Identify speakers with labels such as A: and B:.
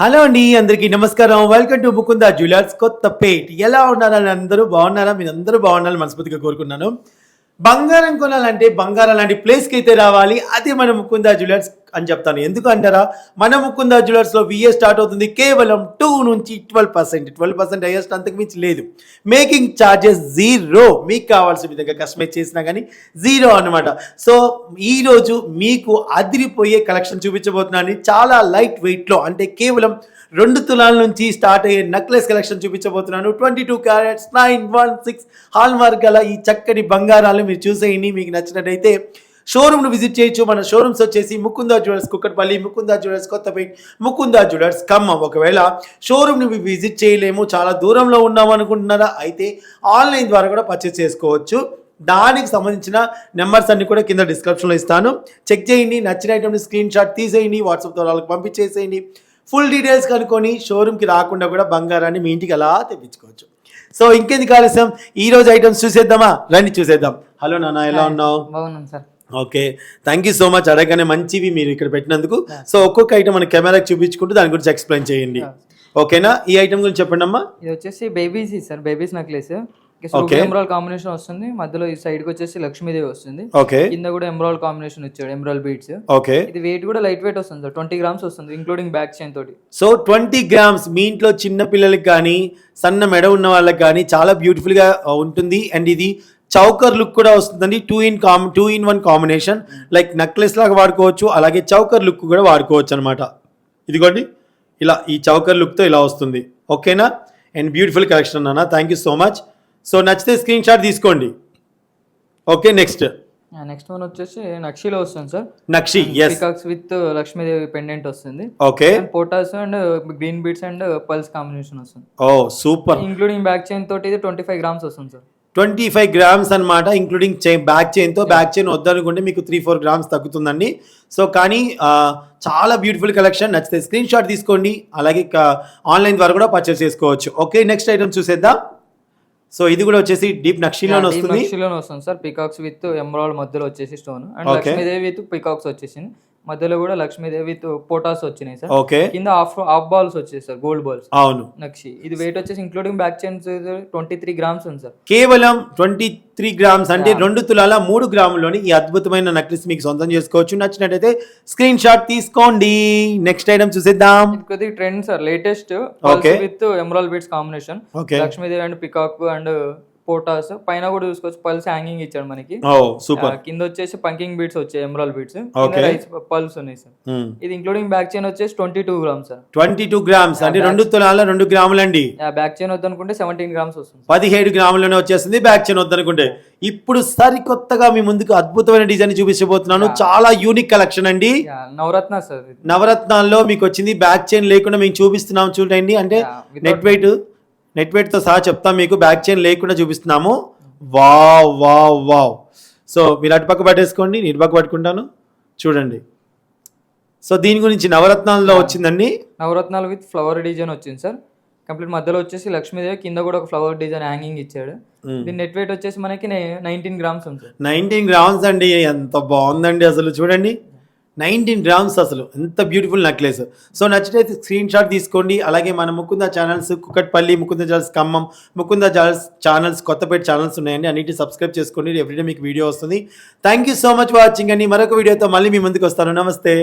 A: Hello అండి అందరికీ నమస్కారం. వెల్కమ్ టు ముకుంద జ్యువెలర్స్ కొత్త పేట్. ఎలా ఉన్నారని అందరూ బాగున్నారా? మీరు అందరూ బాగున్నారని మనస్ఫూర్తిగా కోరుకున్నాను బంగారం కొనాలంటే బంగారం లాంటి ప్లేస్కి అయితే రావాలి. అది మన ముకుంద జ్యువెలర్స్ అని చెప్తాను. ఎందుకు అంటారా మన ముకుంద జ్యువెలర్స్లో విఏ స్టార్ట్ అవుతుంది కేవలం టూ నుంచి twelve percent twelve percent highest అంతకు మించి లేదు. మేకింగ్ ఛార్జెస్ జీరో మీకు కావాల్సిన విధంగా కస్టమైజ్ చేసినా కానీ జీరో అనమాట సో ఈరోజు మీకు అదిరిపోయే కలెక్షన్ చూపించబోతున్నాను. చాలా లైట్ వెయిట్లో అంటే కేవలం రెండు తులాల నుంచి స్టార్ట్ అయ్యే నెక్లెస్ కలెక్షన్ చూపించబోతున్నాను. Twenty two carats nine one six hallmark గల ఈ చక్కటి బంగారాలు మీరు చూసేయండి. మీకు నచ్చినట్టయితే షోరూమ్ను విజిట్ చేయొచ్చు. మన షోరూమ్స్ వచ్చేసి Mukunda jewellers Kukatpally Mukunda jewellers Kothapet Mukunda jewellers Khammam. ఒకవేళ షోరూమ్ని విజిట్ చేయలేము చాలా దూరంలో ఉన్నాం అనుకుంటున్నారా? అయితే ఆన్లైన్ ద్వారా కూడా పర్చేస్ చేసుకోవచ్చు. దానికి సంబంధించిన నెంబర్స్ అన్ని కూడా కింద డిస్క్రిప్షన్లో ఇస్తాను. చెక్ చేయండి నచ్చిన ఐటమ్ని స్క్రీన్ షాట్ తీసేయండి వాట్సాప్ ద్వారా వాళ్ళకి పంపించేసేయండి. ఫుల్ డీటెయిల్స్ కనుక్కొని షోరూమ్కి రాకుండా కూడా బంగారాన్ని మీ ఇంటికి అలా తెప్పించుకోవచ్చు. సో ఇంకెందుకు ఆలస్యం? ఈ రోజు ఐటమ్స్ చూసేద్దామా? రండి చూసేద్దాం. హలో నాన్న ఎలా ఉన్నావు?
B: బాగున్నాం sir
A: okay. Thank you so much అడగగానే మంచివి మీరు ఇక్కడ పెట్టినందుకు. సో ఒక్కొక్క ఐటమ్ మన కెమెరాకి చూపించుకుంటూ దాని గురించి ఎక్స్ప్లెయిన్ చేయండి. ఓకేనా? ఈ ఐటమ్ గురించి చెప్పండి అమ్మా.
B: ఇది వచ్చేసి babies sir babies necklace. Emerald combination వస్తుంది. మధ్యలో ఈ సైడ్కి వచ్చేసి లక్ష్మీదేవి వస్తుంది.
A: ఓకే
B: కింద కూడా ఎమరాల్ కాంబినేషన్ ఇచ్చాడు ఎమరాల్ బీట్స్
A: ఓకే
B: ఇది వెయిట్ కూడా లైట్ వెయిట్ వస్తుంది సార్ ట్వంటీ గ్రామ్స్ వస్తుంది ఇంక్లూడింగ్ బ్యాక్ చైన్ తోటి.
A: సో ట్వంటీ గ్రామ్స్ మీ ఇంట్లో చిన్న పిల్లలకి కానీ సన్న మెడ ఉన్న వాళ్ళకి కానీ చాలా బ్యూటిఫుల్గా ఉంటుంది. అండ్ ఇది చౌకర్ లుక్ కూడా వస్తుందండి. Two in com two in one combination like necklace లాగా వాడుకోవచ్చు అలాగే చౌకర్ లుక్ కూడా వాడుకోవచ్చు అనమాట ఇదిగోండి. ఇలా ఈ చౌకర్ లుక్తో ఇలా వస్తుంది. ఓకేనా? అండ్ బ్యూటిఫుల్ కలెక్షన్ అన్న. Thank you so much so నచ్చితే స్క్రీన్ షాట్ తీసుకోండి. ఓకే నెక్స్ట్
B: నెక్స్ట్ వన్ వచ్చేసి నక్షిలో వస్తుంది సార్.
A: నక్షి ఎస్
B: పికాక్స్ విత్ లక్ష్మీదేవి పెండెంట్ వస్తుంది.
A: Okay
B: పోటాస్ and green beads and pearls combination వస్తుంది.
A: ఓ సూపర్
B: ఇంక్లూడింగ్ బ్యాక్ చైన్ తోటి ఇది ట్వంటీ ఫైవ్ గ్రామ్స్ వస్తుంది సార్.
A: ట్వంటీ ఫైవ్ గ్రామ్స్ అనమాట ఇంక్లూడింగ్ చైన్ బ్యాక్ చైన్తో బ్యాక్ చైన్ వద్దనుకుంటే మీకు త్రీ ఫోర్ గ్రామ్స్ తగ్గుతుందండి. సో కానీ చాలా బ్యూటిఫుల్ కలెక్షన్ నచ్చితే స్క్రీన్ షాట్ తీసుకోండి. అలాగే ఆన్లైన్ ద్వారా కూడా పర్చేస్ చేసుకోవచ్చు. ఓకే నెక్స్ట్ ఐటమ్ చూసేద్దాం. సో ఇది కూడా వచ్చేసి డీప్ నక్షిలోనే వస్తుంది.
B: నక్షిలోనే వస్తుంది సార్. పికాక్స్ విత్ ఎమరాల్డ్ మధ్యలో వచ్చేసి stone and. Lakshmidevi with peacocks వచ్చేసింది. మధ్యలో కూడా లక్ష్మీదేవి విత్ పోటాస్ వచ్చినాయి సార్.
A: ఓకే
B: కింద హాఫ్ హాఫ్ బాల్స్ వచ్చాయి సార్ గోల్డ్ బాల్స్
A: అవును.
B: నక్షి. ఇది వెయిట్ వచ్చేసి including back chains twenty three grams ఉంది సార్.
A: కేవలం ట్వంటీ త్రీ గ్రామ్స్ అంటే రెండు తులాల మూడు గ్రాముల్లోని ఈ అద్భుతమైన నెక్లెస్ మీకు సొంతం చేసుకోవచ్చు. నచ్చినట్టయితే స్క్రీన్ షాట్ తీసుకోండి. నెక్స్ట్ ఐటమ్ చూసేద్దాం.
B: ఇది కొద్దిగా trend sir latest
A: Okay.
B: With emerald beads combination
A: okay
B: Lakshmidevi and peacock and పోటాస్ పైన కూడా చూసుకోవచ్చు. పల్స్ హ్యాంగింగ్ ఇచ్చాడు మనకి.
A: సూపర్.
B: కింద వచ్చేసి పంకింగ్ బీట్స్ వచ్చాయి ఎమరాల్ బీట్స్. పల్స్ ఉన్నాయి సార్ ఇది ఇంక్లూడింగ్ బ్యాక్ చైన్ వచ్చేసి twenty two grams sir
A: twenty two grams అంటే రెండు తులాల రెండు గ్రాములండి.
B: బ్యాక్ చైన్ వద్దనుకుంటే సెవెంటీన్ గ్రామ్స్ వస్తుంది
A: పదిహేడు గ్రాములోనే వచ్చేస్తుంది బ్యాక్ చైన్ వద్దనుకుంటే. ఇప్పుడు సరికొత్తగా మీ ముందుకు అద్భుతమైన డిజైన్ చూపించబోతున్నాను. చాలా యూనిక్ కలెక్షన్ అండి.
B: నవరత్న సార్.
A: నవరత్నాల్లో మీకు వచ్చింది బ్యాక్ చైన్ లేకుండా మేము చూపిస్తున్నాం చూడండి. అంటే నెట్ వెయిట్ నెట్ వెయిట్తో సహా చెప్తాం మీకు బ్యాక్ చైన్ లేకుండా చూపిస్తున్నాము. Wow wow wow. సో మీరు అటుపక్క పట్టేసుకోండి నేను ఇటుపక్క పట్టుకుంటాను. చూడండి. సో దీని గురించి నవరత్నాల్లో వచ్చిందండి.
B: నవరత్నాలు విత్ ఫ్లవర్ డిజైన్ వచ్చింది సార్. కంప్లీట్ మధ్యలో వచ్చేసి లక్ష్మీదేవి కింద కూడా ఒక ఫ్లవర్ డిజైన్ హ్యాంగింగ్ ఇచ్చాడు.
A: Hmm.
B: దీని నెట్ వెయిట్ వచ్చేసి మనకి నైన్టీన్ గ్రామ్స్ ఉంది
A: నైన్టీన్ గ్రామ్స్ అండి ఎంత బాగుందండి అసలు. చూడండి. నైన్టీన్ గ్రామ్స్ అసలు. ఎంత బ్యూటిఫుల్ నెక్లెస్ సో నచ్చితే స్క్రీన్ షాట్ తీసుకోండి. అలాగే మన Mukunda channels Kukatpally Mukunda channels Khammam Mukunda channels channels Kothapet channels ఉన్నాయండి. అన్నిటి సబ్స్క్రైబ్ చేసుకోండి. ఎవ్రీడే మీకు వీడియో వస్తుంది. Thank you so much watching అండి. మరొక వీడియోతో మళ్ళీ మీ ముందుకు వస్తాను. నమస్తే.